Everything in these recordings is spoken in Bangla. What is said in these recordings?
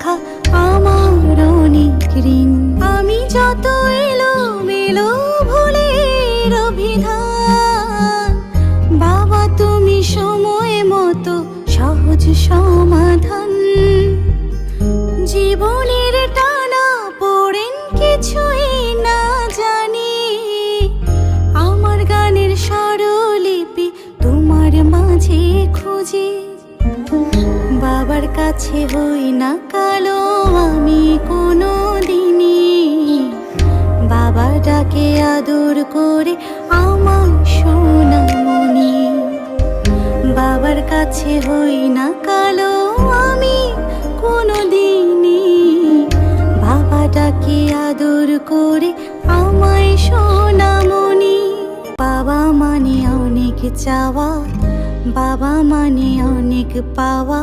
রাখা আমার অনেক ঋণ আমি যত এলো মেলো ভুলের অভিধান, বাবা তুমি সময় মতো সহজ সমাধান। জীবনের টানা পড়েন কিছুই না জানি, আমার গানের স্বরলিপি তোমার মাঝে বাবার কাছে হই না কালো, আমি কোনো দিনই বাবা ডাকে আদর করে আমার সোনামণি। বাবার কাছে হই না কালো, আমি কোনো দিনই বাবা ডাকে আদর করে আমায় সোনামণি। বাবা মানে অনেক চাওয়া, বাবা মানে অনেক পাওয়া।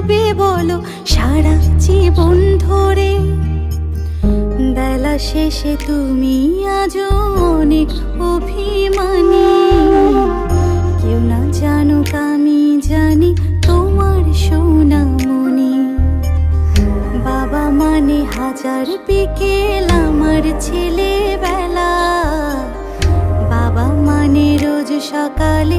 ডাকবে বলো সারা জীবন ধরে। বেলা শেষে তুমি আজ অনেক অভিমানী। কেউ না জানুক আমি জানি তোমার সোনামণি। বাবা মানে হাজার বিকেল আমার ছেলেবেলা। বাবা মানে রোজ সকালে